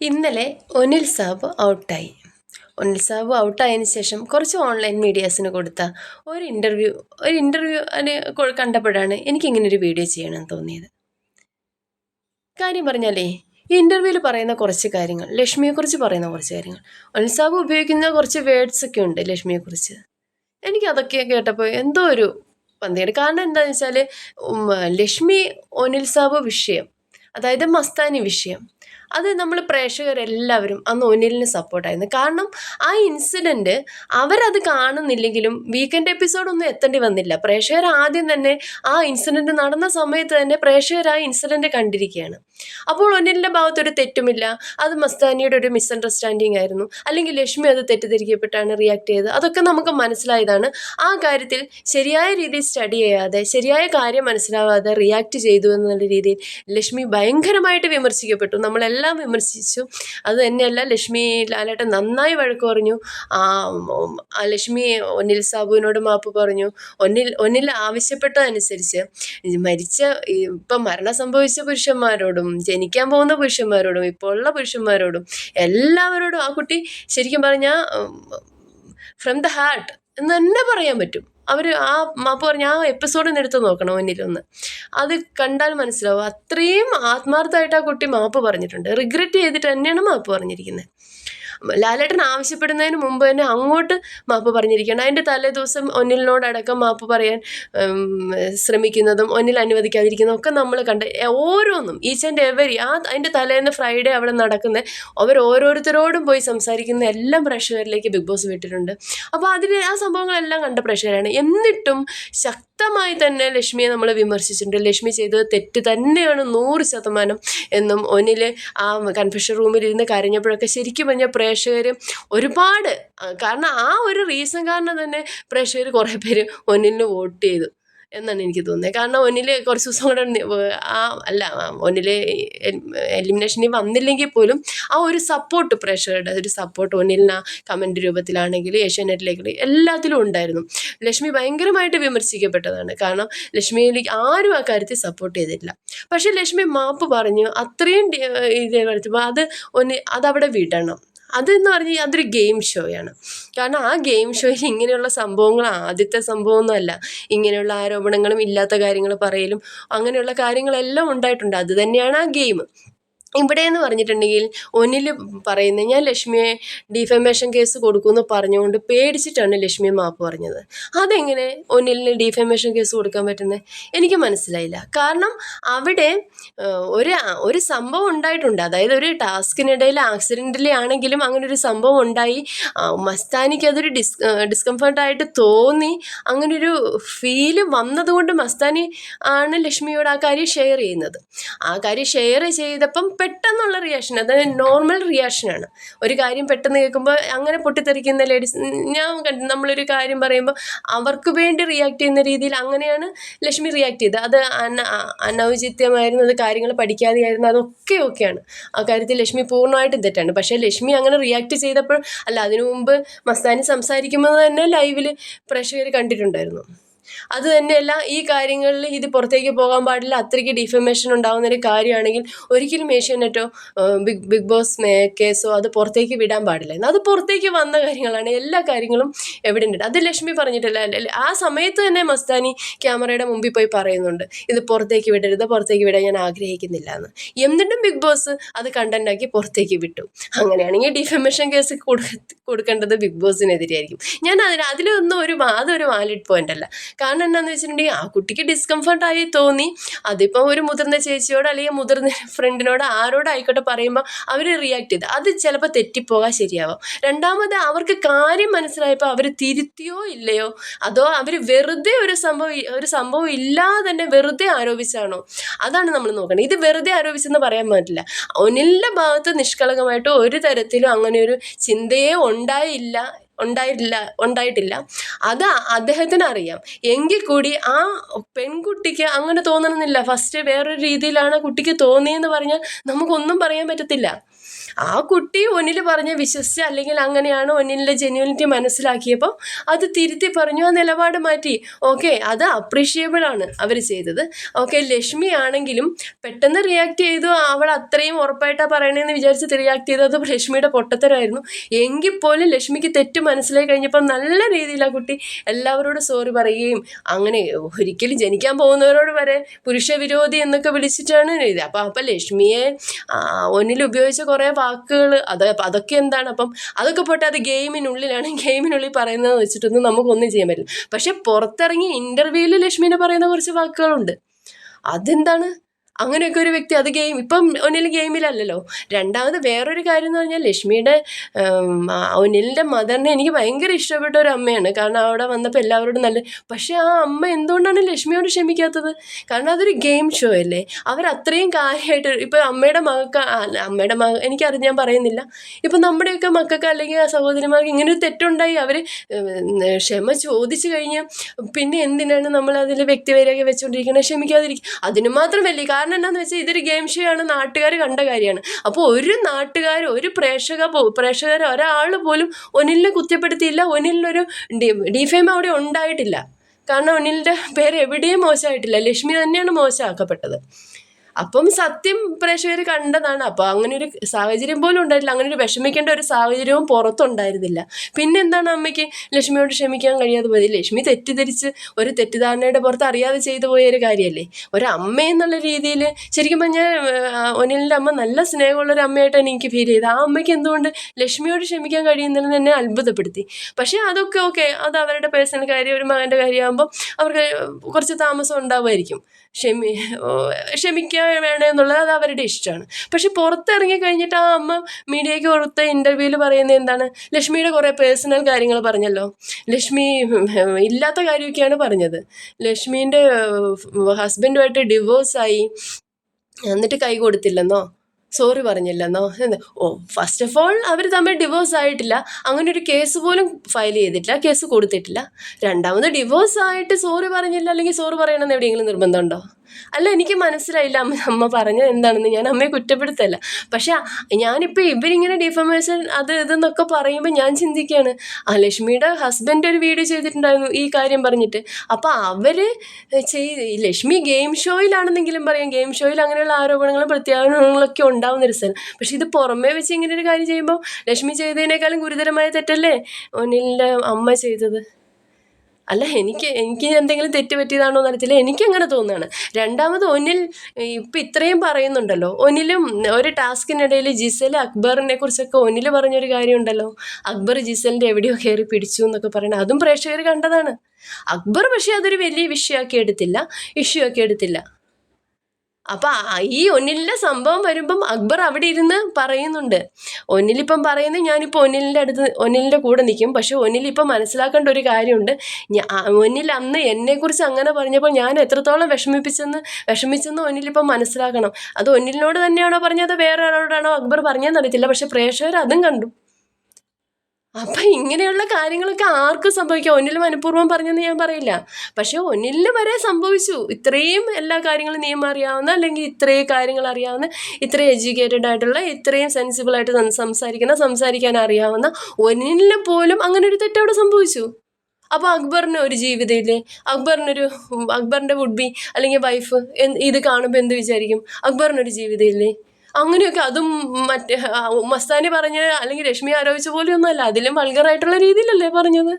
ഇന്നലെ ഒനിൽ സാബ് ഔട്ടായി. ഒനിൽ സാബ് ഔട്ടായതിനു ശേഷം കുറച്ച് ഓൺലൈൻ മീഡിയാസിന് കൊടുത്ത ഒരു ഇന്റർവ്യൂ ഒരു ഇന്റർവ്യൂ കണ്ടപ്പോഴാണ് എനിക്കിങ്ങനെ ഒരു വീഡിയോ ചെയ്യണമെന്ന് തോന്നിയത്. കാര്യം പറഞ്ഞാലേ ഈ ഇന്റർവ്യൂവിൽ പറയുന്ന കുറച്ച് കാര്യങ്ങൾ ലക്ഷ്മിയെക്കുറിച്ച് പറയുന്ന കുറച്ച് കാര്യങ്ങൾ ഒനിൽ സാബ് ഉപയോഗിക്കുന്ന കുറച്ച് വേർഡ്സ് ഒക്കെ ഉണ്ട് ലക്ഷ്മിയെക്കുറിച്ച്. എനിക്ക് അതൊക്കെ കേട്ടപ്പോൾ എന്തോ ഒരു പന്തിയാണ് കാരണം എന്താണെന്ന് വെച്ചാൽ ലക്ഷ്മി ഒനിൽ സാബ് വിഷയം അതായത് മസ്താനി വിഷയം അത് നമ്മൾ പ്രേക്ഷകരെല്ലാവരും അന്ന് ഒനിലിന് സപ്പോർട്ടായിരുന്നു കാരണം ആ ഇൻസിഡന്റ് അവരത് കാണുന്നില്ലെങ്കിലും വീക്കെൻഡ് എപ്പിസോഡൊന്നും എത്തേണ്ടി വന്നില്ല. പ്രേക്ഷകർ ആദ്യം തന്നെ ആ ഇൻസിഡന്റ് നടന്ന സമയത്ത് തന്നെ പ്രേക്ഷകർ ആ ഇൻസിഡന്റ് കണ്ടിരിക്കുകയാണ്. അപ്പോൾ ഒനിലിന്റെ ഭാഗത്തൊരു തെറ്റുമില്ല. അത് മസ്താനിയുടെ ഒരു മിസ്അണ്ടർസ്റ്റാൻഡിങ് ആയിരുന്നു. അല്ലെങ്കിൽ ലക്ഷ്മി അത് തെറ്റിദ്ധരിക്കപ്പെട്ടാണ് റിയാക്ട് ചെയ്തത്. അതൊക്കെ നമുക്ക് മനസ്സിലായതാണ്. ആ കാര്യത്തിൽ ശരിയായ രീതിയിൽ സ്റ്റഡി ചെയ്യാതെ ശരിയായ കാര്യം മനസ്സിലാവാതെ റിയാക്ട് ചെയ്തു എന്നുള്ള രീതിയിൽ ലക്ഷ്മി ഭയങ്കരമായിട്ട് വിമർശിക്കപ്പെട്ടു. നമ്മളെല്ലാം വിമർശിച്ചു. അത് തന്നെയല്ല ലക്ഷ്മി ലാലേട്ടൻ നന്നായി വഴക്ക് പറഞ്ഞു. ആ, ലക്ഷ്മി ഒന്നിൽ സാബുവിനോട് മാപ്പ് പറഞ്ഞു. ഒന്നിൽ ഒന്നിൽ ആവശ്യപ്പെട്ടതനുസരിച്ച് മരിച്ച ഇപ്പം മരണം സംഭവിച്ച പുരുഷന്മാരോടും ജനിക്കാൻ പോകുന്ന പുരുഷന്മാരോടും ഇപ്പോൾ ഉള്ള പുരുഷന്മാരോടും എല്ലാവരോടും ആ കുട്ടി ശരിക്കും പറഞ്ഞാൽ ഫ്രം ദ ഹാർട്ട് എന്ന് തന്നെ പറയാൻ പറ്റും. അവർ ആ മാപ്പ് പറഞ്ഞ ആ എപ്പിസോഡ് ഒന്ന് എടുത്ത് നോക്കണം മുന്നിലൊന്ന്. അത് കണ്ടാൽ മനസ്സിലാവും. അത്രയും ആത്മാർത്ഥമായിട്ട് ആ കുട്ടി മാപ്പ് പറഞ്ഞിട്ടുണ്ട്. റിഗ്രറ്റ് ചെയ്തിട്ട് തന്നെയാണ് മാപ്പ് പറഞ്ഞിരിക്കുന്നത്. ലാലേട്ടൻ ആവശ്യപ്പെടുന്നതിന് മുമ്പ് തന്നെ അങ്ങോട്ട് മാപ്പ് പറഞ്ഞിരിക്കണം. അതിന്റെ തലേ ദിവസം ഒന്നിലിനോടടക്കം മാപ്പ് പറയാൻ ശ്രമിക്കുന്നതും ഒന്നിൽ അനുവദിക്കാതിരിക്കുന്നതും ഒക്കെ നമ്മൾ കണ്ട്. ഓരോന്നും ഈച്ച് ആൻഡ് എവരി ആ അതിന്റെ തലേന്ന് ഫ്രൈഡേ അവിടെ നടക്കുന്ന. അവർ ഓരോരുത്തരോടും പോയി സംസാരിക്കുന്ന എല്ലാം പ്രഷറിലേക്ക് ബിഗ് ബോസ് വിട്ടിട്ടുണ്ട്. അപ്പോൾ അതിന് ആ സംഭവങ്ങളെല്ലാം കണ്ട പ്രഷറാണ് എന്നിട്ടും ശക്തമായി തന്നെ ലക്ഷ്മിയെ നമ്മൾ വിമർശിച്ചിട്ടുണ്ട്. ലക്ഷ്മി ചെയ്തത് തെറ്റ് തന്നെയാണ് നൂറ് ശതമാനം എന്നും ഒന്നിൽ ആ കൺഫെഷൻ റൂമിൽ ഇരുന്ന് കരഞ്ഞപ്പോഴൊക്കെ ശരിക്കും പറഞ്ഞാൽ പ്രേക്ഷകർ ഒരുപാട് കാരണം ആ ഒരു റീസൺ കാരണം തന്നെ പ്രേക്ഷകർ കുറേ പേര് ഒന്നിലിന് വോട്ട് ചെയ്തു. എന്നാണ് എനിക്ക് തോന്നുന്നത്. കാരണം ഒന്നിൽ കുറച്ച് ദിവസം കൂടെ ആ അല്ല ഒന്നിൽ എലിമിനേഷനിൽ വന്നില്ലെങ്കിൽ പോലും ആ ഒരു സപ്പോർട്ട് പ്രേക്ഷകരുടെ ഒരു സപ്പോർട്ട് ഒന്നിലിന് ആ കമന്റ് രൂപത്തിലാണെങ്കിൽ ഏഷ്യാനെറ്റിലേക്ക് എല്ലാത്തിലും ഉണ്ടായിരുന്നു. ലക്ഷ്മി ഭയങ്കരമായിട്ട് വിമർശിക്കപ്പെട്ടതാണ്. കാരണം ലക്ഷ്മിയിലേക്ക് ആരും ആ കാര്യത്തിൽ സപ്പോർട്ട് ചെയ്തിട്ടില്ല. പക്ഷേ ലക്ഷ്മി മാപ്പ് പറഞ്ഞു അത്രയും ഇത് അത് ഒന്ന് അതവിടെ വിടണം. അതെന്ന് പറഞ്ഞാൽ അതൊരു ഗെയിം ഷോയാണ്. കാരണം ആ ഗെയിം ഷോയിൽ ഇങ്ങനെയുള്ള സംഭവങ്ങൾ ആദ്യത്തെ സംഭവമൊന്നുമല്ല. ഇങ്ങനെയുള്ള ആരോപണങ്ങളും ഇല്ലാത്ത കാര്യങ്ങൾ പറയലും അങ്ങനെയുള്ള കാര്യങ്ങളെല്ലാം ഉണ്ടായിട്ടുണ്ട്. അത് തന്നെയാണ് ആ ഗെയിം. ഇവിടെ എന്ന് പറഞ്ഞിട്ടുണ്ടെങ്കിൽ ഒന്നിൽ പറയുന്നത് ഞാൻ ലക്ഷ്മിയെ ഡിഫമേഷൻ കേസ് കൊടുക്കുമെന്ന് പറഞ്ഞുകൊണ്ട് പേടിച്ചിട്ടാണ് ലക്ഷ്മിയെ മാപ്പ് പറഞ്ഞത്. അതെങ്ങനെ ഒന്നിലിന് ഡിഫമേഷൻ കേസ് കൊടുക്കാൻ പറ്റുന്നത്? എനിക്ക് മനസ്സിലായില്ല. കാരണം അവിടെ ഒരു ഒരു സംഭവം ഉണ്ടായിട്ടുണ്ട്. അതായത് ഒരു ടാസ്കിനിടയിൽ ആക്സിഡന്റലി ആണെങ്കിലും അങ്ങനെ ഒരു സംഭവം ഉണ്ടായി. മസ്താനിക്ക് അതൊരു ഡിസ് ഡിസ്കംഫർട്ടായിട്ട് തോന്നി. അങ്ങനൊരു ഫീൽ വന്നതുകൊണ്ട് മസ്താനി ആണ് ലക്ഷ്മിയോട് ആ കാര്യം ഷെയർ ചെയ്യുന്നത്. ആ കാര്യം ഷെയർ ചെയ്തപ്പം പെട്ടെന്നുള്ള റിയാക്ഷൻ അത് നോർമൽ റിയാക്ഷനാണ് ഒരു കാര്യം പെട്ടെന്ന് കേൾക്കുമ്പോൾ അങ്ങനെ പൊട്ടിത്തെറിക്കുന്ന ലേഡീസ് ഞാൻ കണ്ടു നമ്മളൊരു കാര്യം പറയുമ്പോൾ അവർക്ക് വേണ്ടി റിയാക്ട് ചെയ്യുന്ന രീതിയിൽ അങ്ങനെയാണ് ലക്ഷ്മി റിയാക്ട് ചെയ്തത്. അത് അന അനൗചിത്യമായിരുന്നു അത് കാര്യങ്ങൾ പഠിക്കാതെയായിരുന്നു അതൊക്കെ ഓക്കെയാണ് ആ കാര്യത്തിൽ ലക്ഷ്മി പൂർണമായിട്ടും തെറ്റാണ്. പക്ഷേ ലക്ഷ്മി അങ്ങനെ റിയാക്ട് ചെയ്തപ്പോൾ അല്ല അതിനു മുമ്പ് മസ്താനി സംസാരിക്കുമ്പോൾ തന്നെ ലൈവിൽ പ്രേക്ഷകർ കണ്ടിട്ടുണ്ടായിരുന്നു. അത് തന്നെയല്ല ഈ കാര്യങ്ങളിൽ ഇത് പുറത്തേക്ക് പോകാൻ പാടില്ല. അത്രയ്ക്ക് ഡിഫമേഷൻ ഉണ്ടാകുന്നൊരു കാര്യമാണെങ്കിൽ ഒരിക്കലും ഏഷ്യാനെറ്റോ ബിഗ് ബിഗ് ബോസ് കേസോ അത് പുറത്തേക്ക് വിടാൻ പാടില്ല. അത് പുറത്തേക്ക് വന്ന കാര്യങ്ങളാണ്. എല്ലാ കാര്യങ്ങളും എവിഡന്റ് അത് ലക്ഷ്മി പറഞ്ഞിട്ടില്ല. ആ സമയത്ത് തന്നെ മസ്താനി ക്യാമറയുടെ മുമ്പിൽ പോയി പറയുന്നുണ്ട്. ഇത് പുറത്തേക്ക് വിടരുത് പുറത്തേക്ക് വിടാൻ ഞാൻ ആഗ്രഹിക്കുന്നില്ല എന്ന്. എന്നിട്ടും ബിഗ് ബോസ് അത് കണ്ടന്റാക്കി പുറത്തേക്ക് വിട്ടു. അങ്ങനെയാണെങ്കിൽ ഡിഫമേഷൻ കേസ് കൊടുക്ക കൊടുക്കേണ്ടത് ബിഗ് ബോസിനെതിരെയായിരിക്കും. ഞാൻ അതിന് അതിലൊന്നും ഒരു അതൊരു വാലിഡ് പോയിന്റ് അല്ല. കാരണം എന്താണെന്ന് വെച്ചിട്ടുണ്ടെങ്കിൽ ആ കുട്ടിക്ക് ഡിസ്കംഫർട്ടായി തോന്നി. അതിപ്പോൾ ഒരു മുതിർന്ന ചേച്ചിയോട് അല്ലെങ്കിൽ മുതിർന്ന ഫ്രണ്ടിനോട് ആരോടായിക്കോട്ടെ പറയുമ്പോൾ അവർ റിയാക്ട് ചെയ്ത്. അത് ചിലപ്പോൾ തെറ്റിപ്പോകാൻ ശരിയാവാം. രണ്ടാമത് അവർക്ക് കാര്യം മനസ്സിലായപ്പോൾ അവർ തിരുത്തിയോ ഇല്ലയോ? അതോ അവർ വെറുതെ ഒരു സംഭവം ഒരു സംഭവം ഇല്ലാതെ തന്നെ വെറുതെ ആരോപിച്ചാണോ? അതാണ് നമ്മൾ നോക്കേണ്ടത് ഇത് വെറുതെ ആരോപിച്ചെന്ന് പറയാൻ പറ്റില്ല. ഒനിലിന്റെ ഭാഗത്ത് നിഷ്കളങ്കമായിട്ട് ഒരു തരത്തിലും അങ്ങനെ ഒരു ചിന്തയെ ഉണ്ടായില്ല ഉണ്ടായിട്ടില്ല ഉണ്ടായിട്ടില്ല. അത് അദ്ദേഹത്തിന് അറിയാം എങ്കിൽ കൂടി ആ പെൺകുട്ടിക്ക് അങ്ങനെ തോന്നണമെന്നില്ല. ഫസ്റ്റ് വേറൊരു രീതിയിലാണ് കുട്ടിക്ക് തോന്നിയെന്ന് പറഞ്ഞാൽ നമുക്കൊന്നും പറയാൻ പറ്റത്തില്ല. ആ കുട്ടി ഒന്നിൽ പറഞ്ഞ് വിശ്വസിച്ച് അല്ലെങ്കിൽ അങ്ങനെയാണ് ഒന്നിലെ ജെന്യൂനിറ്റി മനസ്സിലാക്കിയപ്പോൾ അത് തിരുത്തി പറഞ്ഞു ആ നിലപാട് മാറ്റി. ഓക്കെ അത് അപ്രീഷിയബിൾ ആണ് അവർ ചെയ്തത്. ഓക്കെ ലക്ഷ്മി ആണെങ്കിലും പെട്ടെന്ന് റിയാക്ട് ചെയ്തു. അവൾ അത്രയും ഉറപ്പായിട്ടാണ് പറയണതെന്ന് വിചാരിച്ച് റിയാക്ട് ചെയ്തത് ലക്ഷ്മിയുടെ പൊട്ടത്തരായിരുന്നു. എങ്കിൽ പോലും ലക്ഷ്മിക്ക് തെറ്റ് മനസ്സിലായി കഴിഞ്ഞപ്പോൾ നല്ല രീതിയിൽ ആ കുട്ടി എല്ലാവരോടും സോറി പറയുകയും അങ്ങനെ ഒരിക്കലും ജനിക്കാൻ പോകുന്നവരോട് വരെ പുരുഷ വിരോധി എന്നൊക്കെ വിളിച്ചിട്ടാണ് ഇത്. അപ്പം അപ്പം ലക്ഷ്മിയെ ഒന്നിൽ ഉപയോഗിച്ച കുറേ വാക്കുകൾ അത് അതൊക്കെ എന്താണ് അപ്പം അതൊക്കെ പോട്ടെ അത് ഗെയിമിനുള്ളിലാണ്. ഗെയിമിനുള്ളിൽ പറയുന്നത് വെച്ചിട്ടൊന്നും നമുക്കൊന്നും ചെയ്യാൻ പറ്റില്ല. പക്ഷെ പുറത്തിറങ്ങി ഇന്റർവ്യൂവിൽ ലക്ഷ്മിനെ പറയുന്ന കുറച്ച് വാക്കുകളുണ്ട്. അതെന്താണ്? അങ്ങനെയൊക്കെ ഒരു വ്യക്തി അത് ഗെയിം ഇപ്പം ഒന്നിൽ ഗെയിമിലല്ലല്ലോ. രണ്ടാമത് വേറൊരു കാര്യം എന്ന് പറഞ്ഞാൽ ലക്ഷ്മിയുടെ ഒന്നിലിന്റെ മദറിനെ എനിക്ക് ഭയങ്കര ഇഷ്ടപ്പെട്ട ഒരു അമ്മയാണ്. കാരണം അവിടെ വന്നപ്പോൾ എല്ലാവരോടും നല്ല പക്ഷേ ആ അമ്മ എന്തുകൊണ്ടാണ് ലക്ഷ്മിയോട് ക്ഷമിക്കാത്തത്? കാരണം അതൊരു ഗെയിം ഷോ അല്ലേ? അവർ അത്രയും കാര്യമായിട്ട് ഇപ്പം അമ്മയുടെ മകൾക്ക് അമ്മയുടെ മക എനിക്കറിഞ്ഞ് ഞാൻ പറയുന്നില്ല. ഇപ്പം നമ്മുടെയൊക്കെ മക്കൾക്ക് അല്ലെങ്കിൽ ആ സഹോദരിമാർക്ക് ഇങ്ങനെ ഒരു തെറ്റുണ്ടായി അവർ ക്ഷമ ചോദിച്ചു കഴിഞ്ഞാൽ പിന്നെ എന്തിനാണ് നമ്മൾ അതിൽ വ്യക്തിവൈരാഗ്യം വെച്ചുകൊണ്ടിരിക്കുന്നത് ക്ഷമിക്കാതിരിക്കും അതിന് മാത്രം വലിയ കാരണം എന്താണെന്ന് വെച്ചാൽ ഇതൊരു ഗെയിം ഷോ ആണ് നാട്ടുകാർ കണ്ട കാര്യമാണ്. അപ്പോൾ ഒരു നാട്ടുകാർ ഒരു പ്രേക്ഷക പ്രേക്ഷകർ ഒരാൾ പോലും ഒനിലിനെ കുറ്റപ്പെടുത്തിയില്ല ഒനിലിനൊരു ഡിഫെയിം അവിടെ ഉണ്ടായിട്ടില്ല. കാരണം ഒനിലിന്റെ പേര് എവിടെയും മോശമായിട്ടില്ല. ലക്ഷ്മി തന്നെയാണ് മോശമാക്കപ്പെട്ടത്. അപ്പം സത്യം പ്രേക്ഷകർ കണ്ടതാണ്. അപ്പോൾ അങ്ങനെ ഒരു സാഹചര്യം പോലും ഉണ്ടായിട്ടില്ല. അങ്ങനെ ഒരു വിഷമിക്കേണ്ട ഒരു സാഹചര്യവും പുറത്തുണ്ടായിരുന്നില്ല. പിന്നെ എന്താണ് അമ്മയ്ക്ക് ലക്ഷ്മിയോട് ക്ഷമിക്കാൻ കഴിയാതെ പോയത്? ലക്ഷ്മി തെറ്റിദ്ധരിച്ച് ഒരു തെറ്റിദ്ധാരണയുടെ പുറത്ത് അറിയാതെ ചെയ്തു പോയ ഒരു കാര്യമല്ലേ ഒരമ്മ എന്നുള്ള രീതിയിൽ ശരിക്കും പറഞ്ഞാൽ ഒനിലിന്റെ അമ്മ നല്ല സ്നേഹമുള്ളൊരു അമ്മയായിട്ടാണ് എനിക്ക് ഫീൽ ചെയ്തത്. ആ അമ്മയ്ക്ക് എന്തുകൊണ്ട് ലക്ഷ്മിയോട് ക്ഷമിക്കാൻ കഴിയുന്നില്ലെന്ന് എന്നെ അത്ഭുതപ്പെടുത്തി. പക്ഷേ അതൊക്കെ ഓക്കെ അത് അവരുടെ പേഴ്സണൽ കാര്യം ഒരു മകന്റെ കാര്യമാകുമ്പോൾ അവർക്ക് കുറച്ച് താമസം ഉണ്ടാവുമായിരിക്കും. ക്ഷമി ക്ഷമിക്കാൻ വേണമെന്നുള്ളത് അത് അവരുടെ ഇഷ്ടമാണ്. പക്ഷെ പുറത്തിറങ്ങി കഴിഞ്ഞിട്ട് ആ അമ്മ മീഡിയയ്ക്ക് കൊടുത്ത ഇന്റർവ്യൂവിൽ പറയുന്നത് എന്താണ്? ലക്ഷ്മിയുടെ കുറേ പേഴ്സണൽ കാര്യങ്ങൾ പറഞ്ഞല്ലോ. ലക്ഷ്മി ഇല്ലാത്ത കാര്യമൊക്കെയാണ് പറഞ്ഞത്. ലക്ഷ്മീന്റെ ഹസ്ബൻഡുമായിട്ട് ഡിവോഴ്സായി എന്നിട്ട് കൈ കൊടുത്തില്ലെന്നോ? സോറി പറഞ്ഞില്ലെന്നോ ഓ ഫസ്റ്റ് ഓഫ് ഓൾ അവർ തമ്മിൽ ഡിവോഴ്സ് ആയിട്ടില്ല. അങ്ങനെ ഒരു കേസ് പോലും ഫയൽ ചെയ്തിട്ടില്ല കേസ് കൊടുത്തിട്ടില്ല. രണ്ടാമത് ഡിവോഴ്സ് ആയിട്ട് സോറി പറഞ്ഞില്ല അല്ലെങ്കിൽ സോറി പറയണമെന്ന് എവിടെയെങ്കിലും നിർബന്ധമുണ്ടോ? അല്ല എനിക്ക് മനസ്സിലായില്ല. അമ്മ അമ്മ പറഞ്ഞത് എന്താണെന്ന് ഞാൻ അമ്മയെ കുറ്റപ്പെടുത്തല്ല. പക്ഷെ ഞാനിപ്പോൾ ഇവരിങ്ങനെ ഡിഫമേഷൻ അത് ഇതെന്നൊക്കെ പറയുമ്പോൾ ഞാൻ ചിന്തിക്കുകയാണ്. ആ ലക്ഷ്മിയുടെ ഹസ്ബൻഡ് ഒരു വീഡിയോ ചെയ്തിട്ടുണ്ടായിരുന്നു ഈ കാര്യം പറഞ്ഞിട്ട്. അപ്പോൾ അവർ ചെയ്ത് ലക്ഷ്മി ഗെയിം ഷോയിലാണെന്നെങ്കിലും പറയാം. ഗെയിം ഷോയിൽ അങ്ങനെയുള്ള ആരോപണങ്ങളും പ്രത്യാരോപണങ്ങളൊക്കെ ഉണ്ടാവുന്ന ഒരു സ്ഥലം. പക്ഷെ ഇത് പുറമേ വെച്ച് ഇങ്ങനെ ഒരു കാര്യം ചെയ്യുമ്പോൾ ലക്ഷ്മി ചെയ്തതിനേക്കാളും ഗുരുതരമായ തെറ്റല്ലേ? ഒന്നിന്റെ അമ്മ ചെയ്തത്. അല്ല എനിക്ക് എനിക്ക് എന്തെങ്കിലും തെറ്റ് പറ്റിയതാണോ എന്ന് അറിയത്തില്ല. എനിക്കങ്ങനെ തോന്നുകയാണ്. രണ്ടാമത് ഒന്നിൽ ഇപ്പം ഇത്രയും പറയുന്നുണ്ടല്ലോ. ഒന്നിലും ഒരു ടാസ്കിനിടയിൽ ജിസൽ അക്ബറിനെ കുറിച്ചൊക്കെ ഒന്നിൽ പറഞ്ഞൊരു കാര്യമുണ്ടല്ലോ. അക്ബർ ജിസലിന്റെ എവിടെയോ കയറി പിടിച്ചു എന്നൊക്കെ പറയണത് അതും പ്രേക്ഷകർ കണ്ടതാണ്. അക്ബർ പക്ഷേ അതൊരു വലിയ വിഷയമാക്കി എടുത്തില്ല ഇഷ്യൂ ആക്കി എടുത്തില്ല. അപ്പം ഈ ഒന്നിലെ സംഭവം വരുമ്പം അക്ബർ അവിടെ ഇരുന്ന് പറയുന്നുണ്ട്. ഒന്നിലിപ്പം പറയുന്നത് ഞാനിപ്പോൾ ഒന്നിലിന്റെ അടുത്ത് ഒന്നിലിന്റെ കൂടെ നിൽക്കും പക്ഷെ ഒന്നിലിപ്പം മനസ്സിലാക്കേണ്ട ഒരു കാര്യമുണ്ട്. ഒന്നിൽ അന്ന് എന്നെക്കുറിച്ച് അങ്ങനെ പറഞ്ഞപ്പോൾ ഞാൻ എത്രത്തോളം വിഷമിപ്പിച്ചെന്ന് വിഷമിച്ചെന്ന് ഒന്നിലിപ്പം മനസ്സിലാക്കണം. അത് ഒന്നിലിനോട് തന്നെയാണോ പറഞ്ഞത്? വേറെ ഒരാളോടാണോ അക്ബർ പറഞ്ഞതെന്ന് അറിയത്തില്ല പക്ഷെ പ്രേക്ഷകർ അതും കണ്ടു. അപ്പം ഇങ്ങനെയുള്ള കാര്യങ്ങളൊക്കെ ആർക്കും സംഭവിക്കാം. ഒന്നിൽ മനഃപൂർവം പറഞ്ഞെന്ന് ഞാൻ പറയില്ല. പക്ഷേ ഒന്നിൽ വരെ സംഭവിച്ചു. ഇത്രയും എല്ലാ കാര്യങ്ങളും നിയമം അറിയാവുന്ന അല്ലെങ്കിൽ ഇത്രയും കാര്യങ്ങൾ അറിയാവുന്ന ഇത്രയും എഡ്യൂക്കേറ്റഡ് ആയിട്ടുള്ള ഇത്രയും സെൻസിബിൾ ആയിട്ട് സം- സംസാരിക്കുന്ന സംസാരിക്കാൻ അറിയാവുന്ന ഒന്നിൽ പോലും അങ്ങനെ ഒരു തെറ്റവിടെ സംഭവിച്ചു. അപ്പോൾ അക്ബറിന് ഒരു ജീവിതമില്ലേ അക്ബറിനൊരു അക്ബറിന്റെ വുഡ് ബി അല്ലെങ്കിൽ വൈഫ് ഇത് കാണുമ്പോൾ എന്ത് വിചാരിക്കും? അക്ബറിനൊരു ജീവിതമില്ലേ അങ്ങനെയൊക്കെ അതും മറ്റേ മസ്താനി പറഞ്ഞ അല്ലെങ്കിൽ രശ്മി ആരോപിച്ച പോലെയൊന്നുമല്ല. അതിലും വൾഗറായിട്ടുള്ള രീതിയിലല്ലേ പറഞ്ഞത്.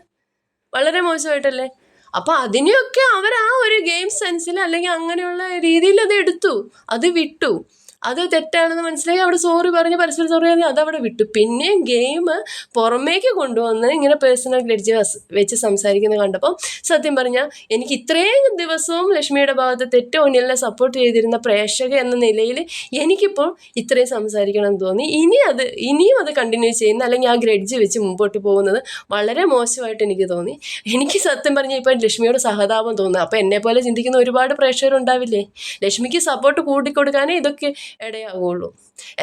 വളരെ മോശമായിട്ടല്ലേ? അപ്പോൾ അതിനെയൊക്കെ അവർ ആ ഒരു ഗെയിം സെൻസിൽ അല്ലെങ്കിൽ അങ്ങനെയുള്ള രീതിയിൽ അത് എടുത്തു. അത് വിട്ടു. അത് തെറ്റാണെന്ന് മനസ്സിലായി. അവിടെ സോറി പറഞ്ഞ് പരസ്പരം സോറി പറഞ്ഞ് അതവിടെ വിട്ടു. പിന്നെ ഗെയിം പുറമേക്ക് കൊണ്ടുവന്ന് ഇങ്ങനെ പേഴ്സണൽ ഗ്രഡ്ജ് വെച്ച് സംസാരിക്കുന്നത് കണ്ടപ്പോൾ സത്യം പറഞ്ഞാൽ എനിക്ക് ഇത്രയും ദിവസവും ലക്ഷ്മിയുടെ ഭാഗത്ത് തെറ്റ് ഒന്നിലെ സപ്പോർട്ട് ചെയ്തിരുന്ന പ്രേക്ഷക എന്ന നിലയിൽ എനിക്കിപ്പോൾ ഇത്രയും സംസാരിക്കണം എന്ന് തോന്നി. ഇനി അത് ഇനിയും അത് കണ്ടിന്യൂ ചെയ്യുന്ന അല്ലെങ്കിൽ ആ ഗ്രഡ്ജ് വെച്ച് മുമ്പോട്ട് പോകുന്നത് വളരെ മോശമായിട്ട് എനിക്ക് തോന്നി. എനിക്ക് സത്യം പറഞ്ഞാൽ ഇപ്പം ലക്ഷ്മിയോട് സഹതാപം തോന്നുന്നു. അപ്പോൾ എന്നെ പോലെ ചിന്തിക്കുന്ന ഒരുപാട് പ്രേക്ഷകരുണ്ടാവില്ലേ? ലക്ഷ്മിക്ക് സപ്പോർട്ട് കൂട്ടിക്കൊടുക്കാനേ ഇതൊക്കെ ഇടയാവുള്ളൂ.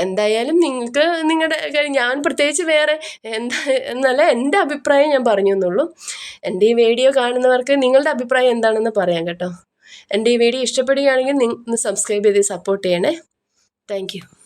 എന്തായാലും നിങ്ങൾക്ക് നിങ്ങളുടെ കാര്യം ഞാൻ പ്രത്യേകിച്ച് വേറെ എന്താ എന്നല്ല എന്റെ അഭിപ്രായം ഞാൻ പറഞ്ഞു എന്നുള്ളൂ. എന്റെ ഈ വീഡിയോ കാണുന്നവർക്ക് നിങ്ങളുടെ അഭിപ്രായം എന്താണെന്ന് പറയാം കേട്ടോ. എന്റെ ഈ വീഡിയോ ഇഷ്ടപ്പെടുകയാണെങ്കിൽ നിങ്ങൾ സബ്സ്ക്രൈബ് ചെയ്ത് സപ്പോർട്ട് ചെയ്യണേ. താങ്ക്